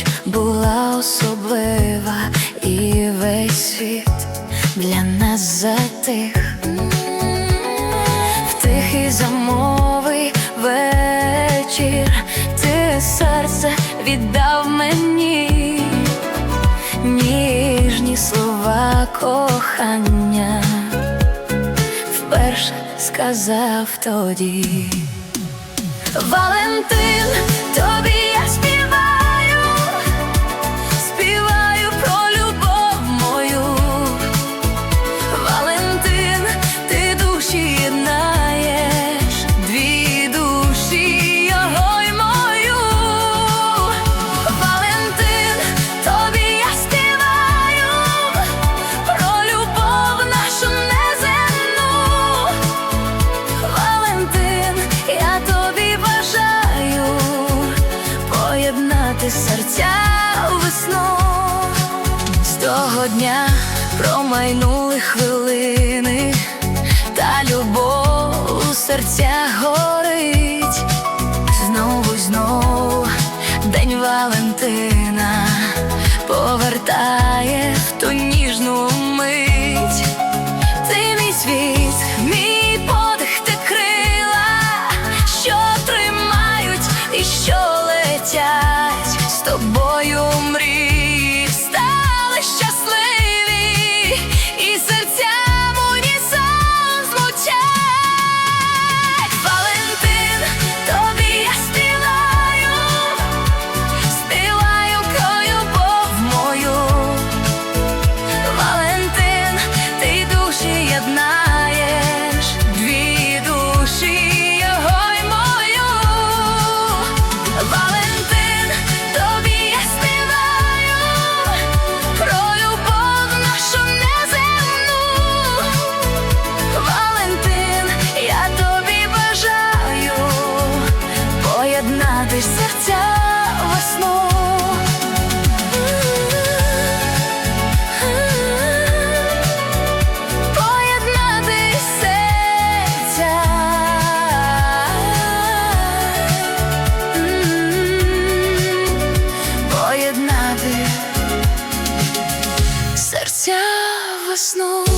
Зустріч була особлива, і весь світ для нас затих. В тихий замовий вечір ти серце віддав мені ніжні слова кохання вперше сказав тоді. Валентин, тобі серця весно. З того дня промайнули хвилини, та любов у серцях горить. Знову знов день Валентина тобою мрії поєднати серця в. Поєднати серця, весну.